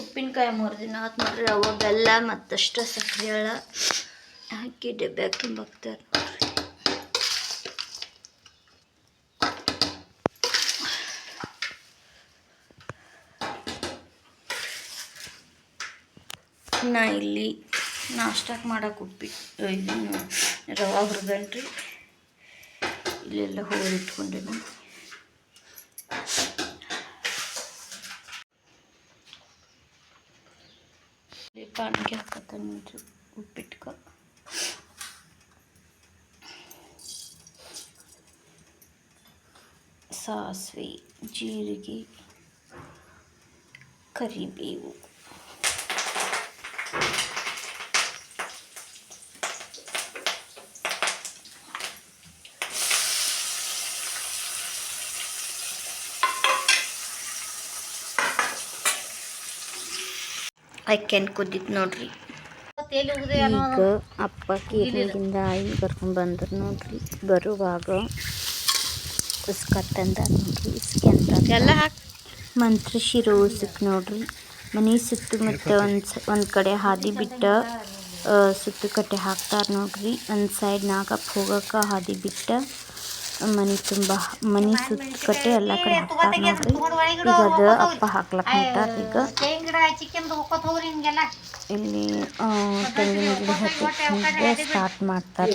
ಉಪ್ಪಿನಕಾಯಿ ಮೂರು ದಿನ ಆತು ನೋಡ್ರಿ ಅವಾಗ ಬೆಲ್ಲ ಮತ್ತಷ್ಟು ಸಕ್ಕರೆ ಹಾಕಿ ಡಬ್ಬೆ ತುಂಬಾಕ್ತಾರೆ ನಾ ಇಲ್ಲಿ ನಾಷ್ಟಕ್ಕೆ ಮಾಡಕ್ಕೆ ಉಪ್ಪಿ ಇದನ್ನು ರವೆ ಹುರಿದನ್ರಿ. ಇಲ್ಲೆಲ್ಲ ಹೋಗಿ ಇಟ್ಕೊಂಡೆ ಇಲ್ಲಿ ಪಾನಿಗೆ ಹಾಕತ್ತ ನೋಡ್ರಿ ಉಪ್ಪಿಟ್ಕ ಸಾಸಿವೆ ಜೀರಿಗೆ ಕರಿಬೇವು ಅಕ್ಕೇನು ಕುದ್ದಿತ್ತು ನೋಡ್ರಿ. ಈಗ ಅಪ್ಪ ಕೀರ್ನಿಗಿಂದ ಆಯಿ ಕರ್ಕೊಂಡು ಬಂದ್ರು ನೋಡ್ರಿ. ಬರುವಾಗ ಉಸ್ಕತ್ತಂದ ನೋಡ್ರಿ ಇಸ್ಕೊಂತ ಎಲ್ಲ ಮಂತ್ರ ಶಿರೋ ಉಸುಕ್ ನೋಡ್ರಿ. ಮನೆ ಸುತ್ತಮುತ್ತ ಒಂದು ಒಂದು ಕಡೆ ಹಾದಿ ಬಿಟ್ಟ ಸುತ್ತು ಕಟ್ಟೆ ಹಾಕ್ತಾರೆ ನೋಡ್ರಿ. ಒಂದು ಸೈಡ್ ನಾಗಪ್ಪ ಹೋಗಕ್ಕೆ ಹಾದಿ ಬಿಟ್ಟ ಮನೆ ತುಂಬ ಮನೆ ಸುತ್ತ ಕಟ್ಟೆ ಎಲ್ಲ ಕಡೆ ಹಾಕ್ತಾರೆ ನೋಡ್ರಿ. ಈಗ ಅದು ಅಪ್ಪ ಹಾಕ್ಲಕ್ ಹೋಗ್ರಿ ಹಿಂಗೆಲ್ಲ ಇಲ್ಲಿ ಆ, ತೆಂಗಿನ ಗಿಡ ಸ್ಟಾರ್ಟ್ ಮಾಡ್ತಾರೆ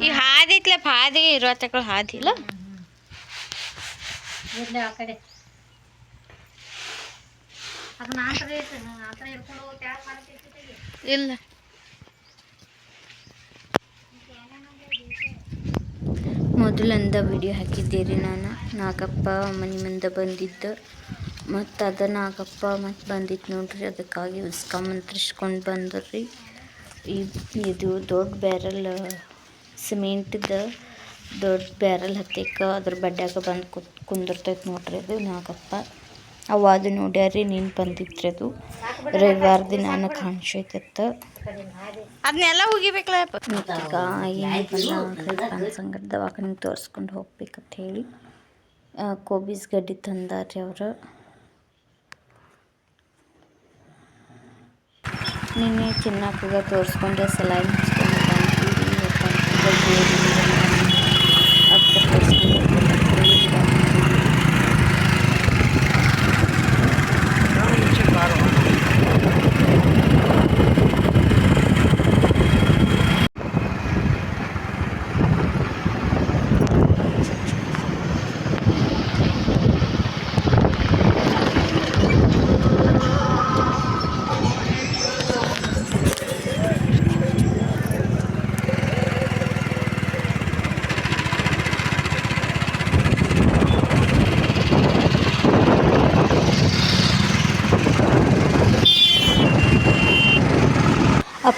ಈ ಹಾದಿ ಐತ್ಲಪ್ಪ ಹಾದಿ ಇರುವ ತಗೊಳ ಹಾದಿ ಇಲ್ಲ? ಇಲ್ಲ. ಮೊದಲಂದ ವಿಡಿಯೋ ಹಾಕಿದ್ದೀರಿ ನಾನು. ನಾಗಪ್ಪ ಮನೆ ಮುಂದೆ ಬಂದಿದ್ದು. ಮತ್ತು ಅದ ನಾಗಪ್ಪ ಮತ್ತು ಬಂದಿತ್ತು ನೋಡ್ರಿ, ಅದಕ್ಕಾಗಿ ಉಸ್ಕೊಂಬಂತ್ರಿಸ್ಕೊಂಡು ಬಂದ್ರಿ. ಈ ಇದು ದೊಡ್ಡ ಬ್ಯಾರಲ್ ಸಿಮೆಂಟ್ದ ದೊಡ್ಡ ಬ್ಯಾರಲ್ ಹತ್ತಿಕ್ಕ ಅದ್ರ ಬಡ್ಡ್ಯಾಗ ಬಂದು ಕುತ್ ಕುಂದಿರ್ತೈತೆ ನೋಡ್ರಿ ಅದು ನಾಗಪ್ಪ. ಅವ ಅದು ನೋಡ್ಯಾರಿ ನೀನು ಬಂದಿತ್ರಿ ಅದು ರವಿವಾರ ದಿನ ಕಾಣಿಸೈತತ್ತ ಅದನ್ನೆಲ್ಲ ಹೋಗಿಬೇಕಲ್ಲ ಮತ್ತೀಗ ಏನು ಕಾಣಿಸಂಗ ದವಾಖಾನಿಗೆ ತೋರಿಸ್ಕೊಂಡು ಹೋಗ್ಬೇಕಂತ ಹೇಳಿ ಕೋಬೀಸ್ ಗಡ್ಡಿ ತಂದಾರ್ರಿ ಅವರು. ನಿನ್ನೆ ಚಿನ್ನಪ್ಪಗ ತೋರಿಸ್ಕೊಂಡೆ ಸಲೈನ್ ಹಚ್ಕೊಂಡು ಬಂದ್ವಿ ಅದಕ್ಕೆ ತೋರಿಸ್ಕೊಂಡು ಹೋಗ್ಬೇಕಂತ ಹೇಳಿ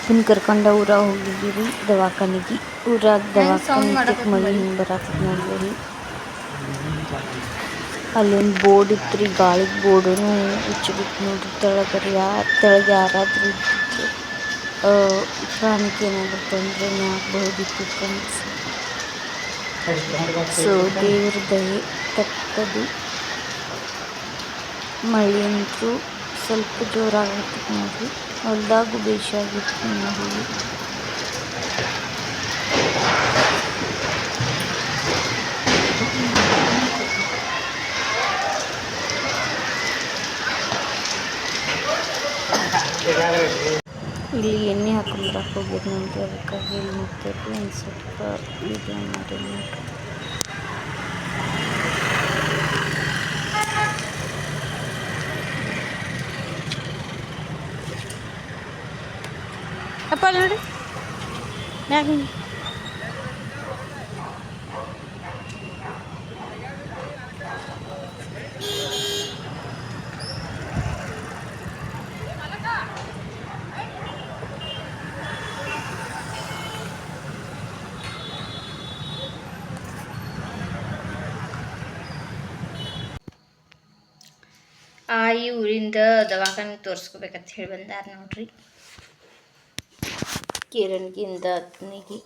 ಅಪ್ಪನ ಕರ್ಕೊಂಡು ಊರಾಗ ಹೋಗಿದ್ದೀವಿ ದವಾಖಾನಿಗೆ. ಊರಾಗ ದವಾಖಾನಿಗೆ ಮಳೆ ಹಿಂಗೆ ಬರತ್ತೆ ನೋಡ್ರಿ. ಅಲ್ಲೊಂದು ಬೋರ್ಡ್ ಇತ್ತು ರೀ ಗಾಳಿಗೆ ಬೋರ್ಡೂ ಉಚ್ಚಿಬಿಟ್ಟು ನೋಡ್ರಿ. ತೆಳಗರಿ ಯಾರು ತೆಳಗೆ ಯಾರಾದರೂ ಇದ್ದಿದ್ರು ಪ್ರಾಣಿಗೆ ಏನಾದರೂ ತೊಂದರೆ ಆಗಬಹುದಿತ್ತು ಫ್ರೆಂಡ್ಸ್ ಸೊ ದೇವ್ರ ದಯೆ ತಕ್ಕದು. ಮಳೆ ಅಂತೂ ಸ್ವಲ್ಪ ಜೋರಾಗುತ್ತೆ ನೋಡ್ರಿ. ಹೊಲ್ದಾಗೂ ಬೇಷಾಗಿತ್ತು ನೋಡಿ ಇಲ್ಲಿ ಎಣ್ಣೆ ಹಾಕೊಂಡ್ಬರಕ್ಕೆ ಹೋಗಿದ್ದು ನೋಡ್ರಿ ಅದಕ್ಕಾಗಿ ಇಲ್ಲಿ ನಿಂತೈತಿ ಒಂದು ಸ್ವಲ್ಪ ವಿಡಿಯೋ ಮಾಡಿ ನೋಡ್ರಿ ಅಪ್ಪ ಅಲ್ಲಿ ನೋಡಿ ಮ್ಯಾಗ ಹಿಂಗೆ. ಆಯಿ ಊರಿಂದ ದವಾಖಾನಿಗೆ ತೋರಿಸ್ಕೋಬೇಕಂತ ಹೇಳಿ ಬಂದಾರ ನೋಡ್ರಿ ಕಿರಣ್ಗಿಂದ ಅತ್ನಿಗೆ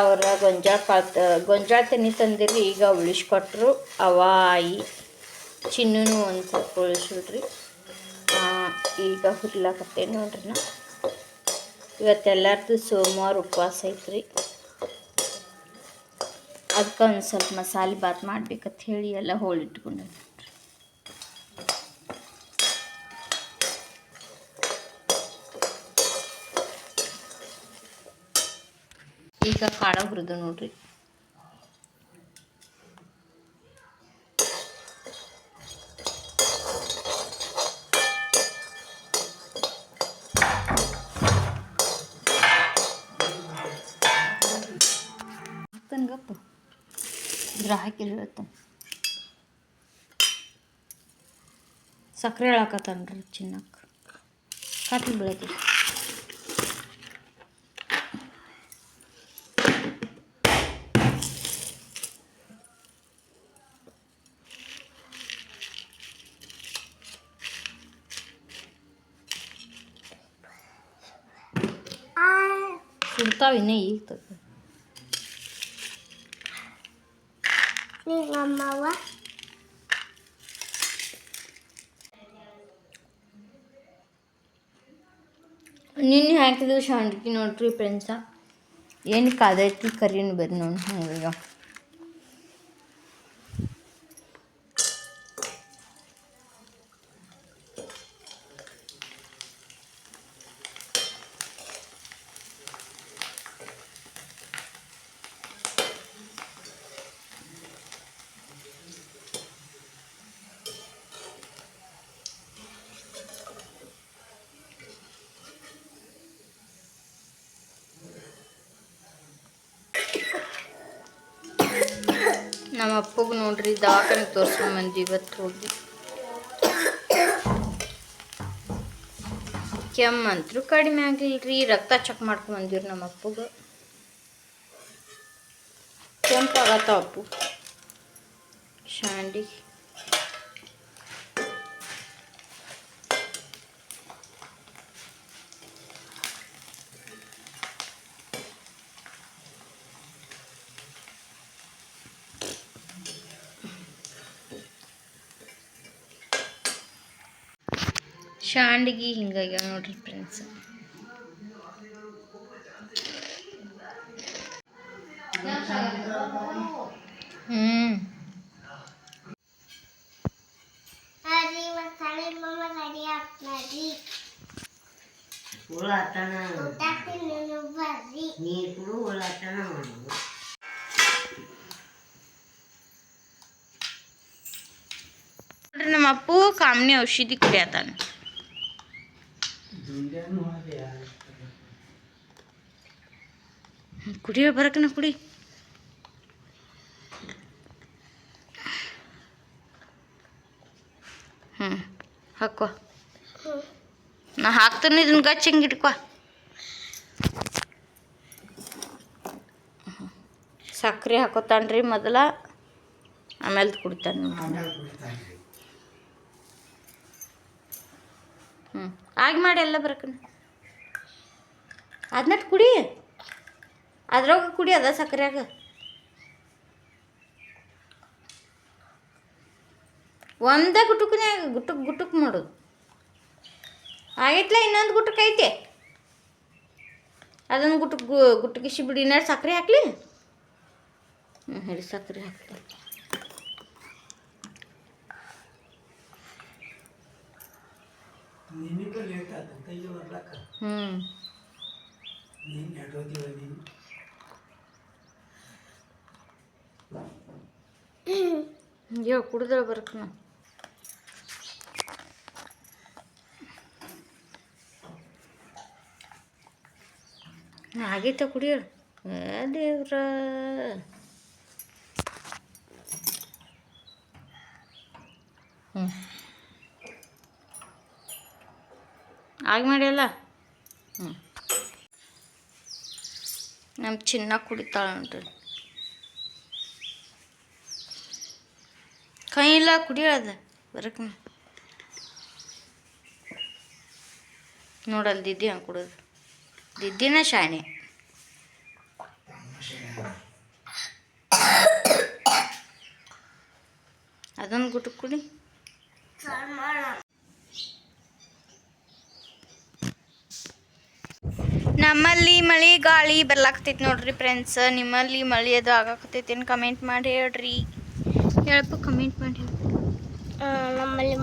ಅವರ ಗೊಂಜಾಳ ಪಾತ್ ಗೊಂಜಾಳ ತೆನಿ ತಂದಿರಿ, ಈಗ ಉಳಿಸ್ಕೊಟ್ರು. ಅವ ಆಯಿ ಚಿನ್ನೂ ಒಂದು ಸ್ವಲ್ಪ ಉಳಿಸಿಡ್ರಿ ಈಗ ಹುರ್ಲಾಕತ್ತೇನೆ ನೋಡ್ರಿ ನಾ. ಇವತ್ತೆಲ್ಲರದು ಸೋಮವಾರ ಉಪವಾಸ ಐತ್ರಿ. ಅದಕ್ಕೆ ಒಂದು ಸ್ವಲ್ಪ ಮಸಾಲೆ ಬಾತ್ ಮಾಡ್ಬೇಕಂತ ಹೇಳಿ ಎಲ್ಲ ಹೋಳಿಟ್ಕೊಂಡೆ ಈಗ ಕಾಳ ಹುರಿದು ನೋಡ್ರಿ. ಗಪ್ಪು? ಇದ್ರ ಹಾಕಿರ್ಬೇಕು ಸಕ್ಕರೆ ಹೇಳಕತ್ತಾನ್ರಿ ಚಿನ್ನಕ್ಕೆ ಕಾಟ್ಲಿ ಬೆಳಗ್ಗೆ ಸುಡ್ತಾವ ಇನ್ನೇ ಈಗ ತಗ ನಿಮ್ಮವ್ವ ನಿನ್ನೆ ಹಾಕಿದ್ದು ಶಾಂಡ್ಗಿ ನೋಡ್ರಿ ಫ್ರೆಂಡ್ಸ ಏನು ಕಾದೈತಿ ಕರಿನು ಬರಿ ನೋಡಿ ಹಂಗ ನಮ್ಮ ಅಪ್ಪಗೆ ನೋಡ್ರಿ ದವಾಖಾನೆ ತೋರಿಸ್ಕೊಂಡು ಮಂದಿ ಇವತ್ತು ಹೋಗಿ. ಕೆಮ್ಮಂತರೂ ಕಡಿಮೆ ಆಗಿಲ್ರಿ, ರಕ್ತ ಚೆಕ್ ಮಾಡ್ಕೊಂಡು ಬಂದಿವ್ರಿ ನಮ್ಮ ಅಪ್ಪಗೆ. ಕೆಂಪಾಗತ್ತ ಅಪ್ಪು. ಶಾಂಡಿ. ಶಾಂಡ್ಗಿ ಹಿಂಗಾಗ್ಯಾವ ನೋಡ್ರಿ ಫ್ರೆಂಡ್ಸ್ ಬರ್ರಿ. ನೀರು ಕುಡು ಉಳ್ಳಾಟನ ಮಾಡೋದು ನೋಡ್ರಿ ನಮ್ಮ ಅಪ್ಪು ಕಾಮನಿ ಔಷಧಿ ಕುಡಿಯತಾನ. ಕುಡಿಯೋ ಬರಕನ ಕುಡಿ. ಹ್ಞೂ ಹಾಕೋ ನಾ ಹಾಕ್ತೇನೆ, ಇದನ್ನ ಗಚ್ಚ ಹಿಂಗೆ ಇಟ್ಕೋ. ಸಕ್ರೆ ಹಾಕೋತಾನ್ರಿ ಮೊದಲ, ಆಮೇಲೆ ಕುಡ್ತಾನೆ ಆಗಿ ಮಾಡಿ ಎಲ್ಲ ಬರಕನ. ಅದನ್ನಟ್ಟು ಕುಡಿ. ಅದ್ರಾಗ ಕುಡಿ ಅದ ಸಕ್ಕರೆಯಾಗ ಒಂದೇ ಆಗ ಗುಟುಕ್ ಗುಟುಕ್ ಮಾಡೋದು ಆಗೈತ್ಲ ಇನ್ನೊಂದು ಗುಟುಕ್ ಐತೆ. ಅದೊಂದು ಗುಟುಕ್ ಗುಟುಕಿಸಿ ಬಿಡಿ ಇನ್ನೆರಡು ಸಕ್ಕರೆ ಹಾಕ್ಲಿ. ಹ್ಞೂ ಹೇಳಿ ಸಕ್ಕರೆ ಹಾಕ್ತೆ ನಿನಗೂ ಲೇಟ್ ಆದಂತ ಇಲ್ಲಿ ಬರ್ಲಕ್ಕ ಹ್ಞೂ ನೀನು ನಡೋದಿಲ್ಲ ನೀನು. ಅಯ್ಯೋ ಕುಡಿದ್ರೆ ಬರಕ್ ನಾ. ಆಗೈತ ಕುಡಿಯೋಳ ಏ ದೇವ್ರ. ಹ್ಞೂ ಆಗಿ ಮಾಡಿಯಲ್ಲ? ಹ್ಞೂ ನಮ್ಮ ಚಿನ್ನ ಕುಡಿತಾಳೆ ನೋಡ್ರಿ. ಕೈ ಇಲ್ಲ ಕುಡಿಯೋದ ಬರಕ್ ನೋಡಲ್ ದಿದ್ದಿ ಹಂಗೆ ಕುಡೋದು. ದಿದ್ದಿನ ಶಾಣೆ. ಅದೊಂದು ಗುಟ್ಟು ಕುಡಿ. ನಮ್ಮಲ್ಲಿ ಮಳೆ ಗಾಳಿ ಬರ್ಲಾಕತ್ತೈತಿ ನೋಡ್ರಿ ಫ್ರೆಂಡ್ಸ್ ನಿಮ್ಮಲ್ಲಿ ಮಳೆ ಅದು ಆಗಾಕತ್ತೈತಿ ಏನು ಕಮೆಂಟ್ ಮಾಡಿ ಹೇಳ್ರಿ. ಹೇಳಪ್ಪ ಕಮೆಂಟ್ ಮಾಡಿ. ನಮ್ಮಲ್ಲಿ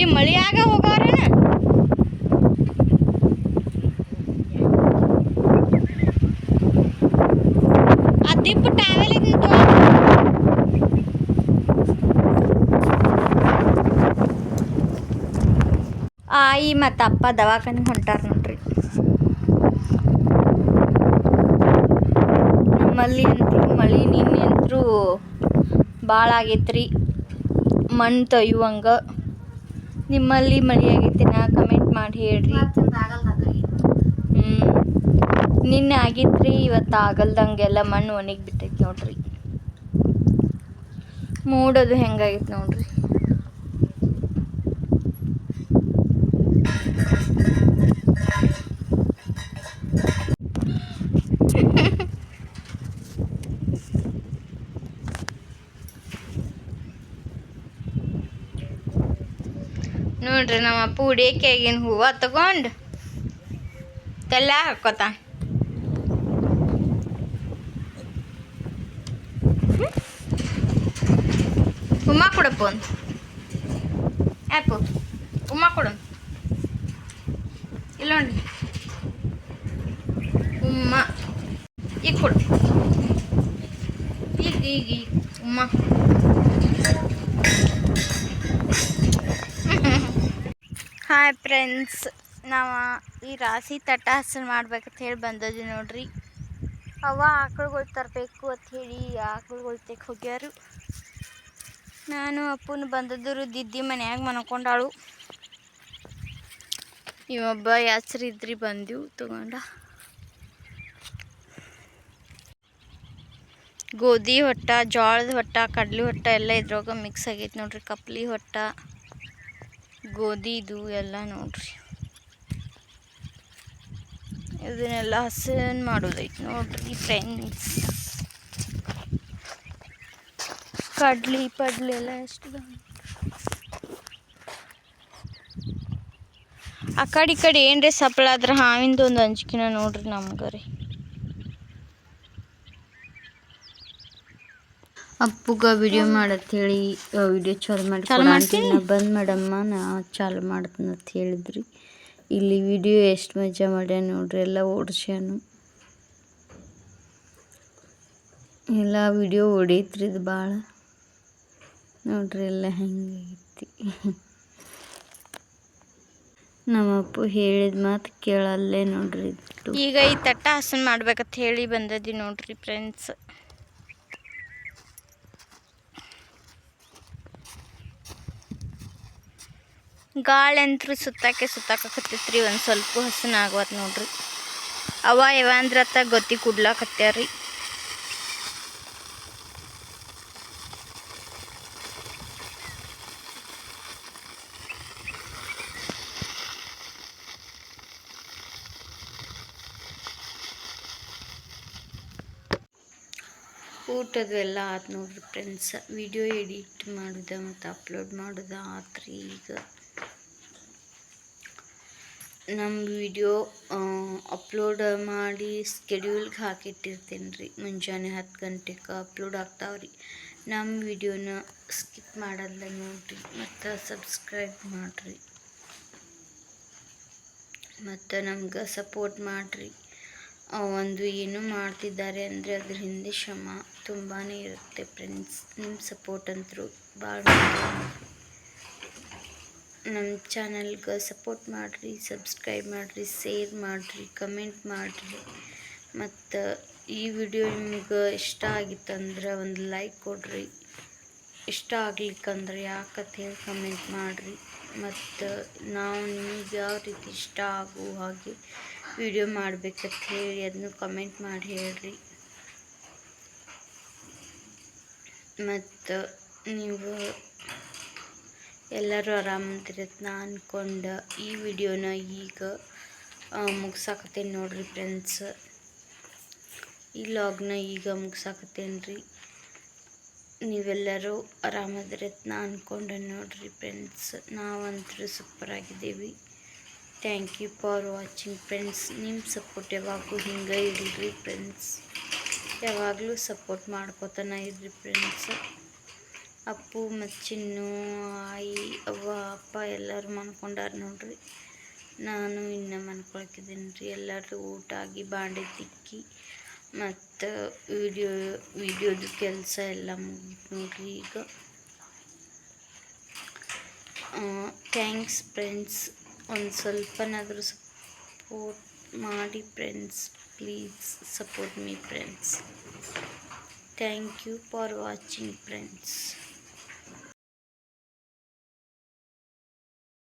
ಈ ಮಳಿಯಾಗ ಹೋಗೋರೇನ ಆ ದಿಪ್ಪ ಟ್ರಾವೆಲ್ ಆಯಿ ಮತ್ತು ಅಪ್ಪ ದವಾಖಾನಿಗೆ ಹೊಂಟಾರ ನೋಡ್ರಿ. ನಮ್ಮಲ್ಲಿ ಅಂತೂ ಮಳೆ ನಿನ್ನೆ ಅಂತೂ ಭಾಳ ಆಗೈತ್ರಿ. ಮಣ್ಣು ತೊಯ್ಯುವಂಗೆ. ನಿಮ್ಮಲ್ಲಿ ಮಳೆ ಆಗೈತಿ ನಾ ಕಮೆಂಟ್ ಮಾಡಿ ಹೇಳ್ರಿ. ಹ್ಞೂ ನಿನ್ನೆ ಆಗಿತ್ರಿ ಇವತ್ತು ಆಗಲ್ದಂಗೆಲ್ಲ ಮಣ್ಣು ಒಣಗಿ ಬಿಟ್ಟೈತಿ ನೋಡ್ರಿ. ಮೂಡೋದು ಹೆಂಗಾಗೈತೆ ನೋಡ್ರಿ. ನೋಡ್ರಿ ನಮ್ಮ ಅಪ್ಪ ಹುಡಿಕೆಗಿನ ಹೂವ ತಗೊಂಡು ತಲ್ಲ ಹಾಕೋತ. ಉಮ್ಮ ಕೊಡಪ್ಪ ಒಂದು. ಆ್ಯಪು ಉಮ್ಮ ಕೊಡು. ಇಲ್ಲ ನೋಡಿ ಉಮ್ಮ. ಈಗ ಕೊಡು. ಈಗ ಈಗ ಈಗ, ಉಮ್ಮ. ಹಾಯ್ ಫ್ರೆಂಡ್ಸ್ ನಾವು ಈ ರಾಶಿ ತಟ್ಟ ಹಸನ್ ಮಾಡ್ಬೇಕಂತ ಹೇಳಿ ಬಂದದ್ವಿ ನೋಡ್ರಿ. ಅವ ಆಕಳುಗಳು ತರಬೇಕು ಅಂತ ಹೇಳಿ ಆಕಳುಗಳು ತೆಕ್ ಹೋಗ್ಯಾರು. ನಾನು ಅಪ್ಪನ ಬಂದದ್ರು ದಿದ್ದಿ ಮನ್ಯಾಗ ಮನ್ಕೊಂಡಾಳು. ಇವೊಬ್ಬ ಹೆಸ್ರಿದ್ರಿ ಬಂದೆವು ತಗೊಂಡ. ಗೋಧಿ ಹೊಟ್ಟ, ಜೋಳದ ಹೊಟ್ಟ, ಕಡ್ಲಿ ಹೊಟ್ಟ ಎಲ್ಲ ಇದ್ರೊಳಗೆ ಮಿಕ್ಸ್ ಆಗೈತೆ ನೋಡ್ರಿ, ಕಪ್ಲಿ ಹೊಟ್ಟ. ಗೋಧಿದು ಎಲ್ಲ ನೋಡ್ರಿ. ಇದನ್ನೆಲ್ಲ ಹಸನ್ ಮಾಡೋದೈತೆ ನೋಡ್ರಿ ಫ್ರೆಂಡ್ಸ್ ಕಡ್ಲಿ ಪಡ್ಲಿ ಎಲ್ಲ ಎಷ್ಟು. ಆ ಕಡೆ ಈ ಕಡೆ ಏನ್ರಿ ಸಪ್ಳ ಆದ್ರೆ ಹಾವಿಂದ ಒಂದು ಅಂಜಿಕಿನ ನೋಡ್ರಿ ನಮ್ಗೆ ರೀ ಅಪ್ಪುಗ ವಿಡಿಯೋ ಮಾಡತ್ ಹೇಳಿ ವಿಡಿಯೋ ಚಾಲು ಮಾಡಿ? ಬಂದ್ ಮಾಡಮ್ಮ ನಾ ಚಾಲು ಮಾಡ್ತೀನಿ ಅಂತ ಹೇಳಿದ್ರಿ. ಇಲ್ಲಿ ವಿಡಿಯೋ ಎಷ್ಟು ಮಜಾ ಮಾಡ್ಯ ನೋಡ್ರಿ ಎಲ್ಲ ಓಡಿಸ್ಯಾನು. ಎಲ್ಲ ವಿಡಿಯೋ ಹೊಡೈತ್ರಿ ಇದು ಭಾಳ ನೋಡ್ರಿ ಎಲ್ಲ ಹೆಂಗೈತಿ ನಮ್ಮಪ್ಪು ಹೇಳಿದ ಮಾತು ಕೇಳಲ್ಲೇ ನೋಡ್ರಿ ಈಗ ಈ ತಟ್ಟ ಹಸನ್ ಮಾಡ್ಬೇಕಂತ ಹೇಳಿ ಬಂದದಿ ನೋಡ್ರಿ ಫ್ರೆಂಡ್ಸ್ ಗಾಳಿ ಅಂತೂ ಸುತ್ತಾಕೆ ಸುತ್ತಾಕತ್ತೈತ್ರಿ ಒಂದು ಸ್ವಲ್ಪ ಹಸನ ಆಗವತ್ ನೋಡ್ರಿ. ಅವ ಯಾವ ಅಂದ್ರತ್ತ ಗೊತ್ತಿ ಕುಡ್ಲಾಕತ್ಯಾರಿ. ಊಟದ್ದು ಎಲ್ಲ ಆತು ನೋಡ್ರಿ ಫ್ರೆಂಡ್ಸ್ ವಿಡಿಯೋ ಎಡಿಟ್ ಮಾಡೋದ ಮತ್ತು ಅಪ್ಲೋಡ್ ಮಾಡೋದ ಆತ್ರಿ ಈಗ. ನಮ್ಮ ವಿಡಿಯೋ ಅಪ್ಲೋಡ್ ಮಾಡಿ ಸ್ಕೆಡ್ಯೂಲ್ಗೆ ಹಾಕಿಟ್ಟಿರ್ತೀನಿ ರೀ. ಮುಂಜಾನೆ ಹತ್ತು ಗಂಟೆಗೆ ಅಪ್ಲೋಡ್ ಆಗ್ತಾವ್ರಿ ನಮ್ಮ ವಿಡಿಯೋನ ಸ್ಕಿಪ್ ಮಾಡಲ್ಲ ನೋಡಿರಿ. ಮತ್ತು ಸಬ್ಸ್ಕ್ರೈಬ್ ಮಾಡಿರಿ. ಮತ್ತು ನಮ್ಗೆ ಸಪೋರ್ಟ್ ಮಾಡಿರಿ. ಒಂದು ಏನು ಮಾಡ್ತಿದ್ದಾರೆ ಅಂದರೆ ಅದ್ರ ಹಿಂದೆ ಶ್ರಮ ತುಂಬಾ ಇರುತ್ತೆ ಫ್ರೆಂಡ್ಸ್ ನಿಮ್ಮ ಸಪೋರ್ಟ್ ಅಂತರೂ ಭಾಳ ನಮ್ಮ ಚಾನಲ್ಗೆ ಸಪೋರ್ಟ್ ಮಾಡಿರಿ, ಸಬ್ಸ್ಕ್ರೈಬ್ ಮಾಡಿರಿ, ಶೇರ್ ಮಾಡಿರಿ, ಕಮೆಂಟ್ ಮಾಡಿರಿ. ಮತ್ತು ಈ ವಿಡಿಯೋ ನಿಮ್ಗೆ ಇಷ್ಟ ಆಗಿತ್ತಂದ್ರೆ ಒಂದು ಲೈಕ್ ಕೊಡ್ರಿ. ಇಷ್ಟ ಆಗ್ಲಿಕ್ಕಂದ್ರೆ ಯಾಕಂತ ಹೇಳಿ ಕಮೆಂಟ್ ಮಾಡಿರಿ. ಮತ್ತು ನಾವು ನಿಮಗೆ ಯಾವ ರೀತಿ ಇಷ್ಟ ಆಗೋ ಹಾಗೆ ವಿಡಿಯೋ ಮಾಡ್ಬೇಕಂತ ಹೇಳಿ ಅದನ್ನು ಕಮೆಂಟ್ ಮಾಡಿ ಹೇಳ್ರಿ. ಮತ್ತು ನೀವು ಎಲ್ಲರೂ ಆರಾಮದಿರತ್ ನಾ ಅಂದ್ಕೊಂಡು ಈ ವಿಡಿಯೋನ ಈಗ ಮುಗ್ಸಾಕತ್ತೇನೆ ನೋಡ್ರಿ ಫ್ರೆಂಡ್ಸ್ ಈ ಲಾಗ್ನ ಈಗ ಮುಗ್ಸಾಕತ್ತೇನೆ ರೀ ನೀವೆಲ್ಲರೂ ನಾ ಅಂದ್ಕೊಂಡು ನೋಡ್ರಿ ಫ್ರೆಂಡ್ಸ್ ನಾವಂತೂ ಸೂಪರ್ ಆಗಿದ್ದೀವಿ. Thank you for watching friends ನಿಮ್ಮ ಸಪೋರ್ಟ್ ಯಾವಾಗೂ ಹಿಂಗೆ ಇರಲಿ ಫ್ರೆಂಡ್ಸ್ ಯಾವಾಗಲೂ ಸಪೋರ್ಟ್ ಮಾಡ್ಕೋತಾನೆ ಇರ್ರಿ ಫ್ರೆಂಡ್ಸ್ ಅಪ್ಪು, ಮಚ್ಚಿನ್ನು ಚಿನ್ನು ಆಯಿ, ಅವ್ವ, ಅಪ್ಪ ಎಲ್ಲರೂ ಮನ್ಕೊಂಡಾರ ನೋಡ್ರಿ. ನಾನು ಇನ್ನು ಮನ್ಕೊಳಕಿದ್ದೀನಿ ರೀ. ಎಲ್ಲರೂ ಊಟ ಆಗಿ ಬಾಂಡೆ ತಿಕ್ಕಿ ಮತ್ತು ವಿಡಿಯೋ, ವಿಡಿಯೋದು ಕೆಲಸ ಎಲ್ಲ ಮುಗಿದು ನೋಡ್ರಿ ಈಗ. Thanks friends. ಒಂದು ಸ್ವಲ್ಪನಾದರೂ ಸಪೋರ್ಟ್ ಮಾಡಿ friends. Please support me friends. Thank you for watching friends.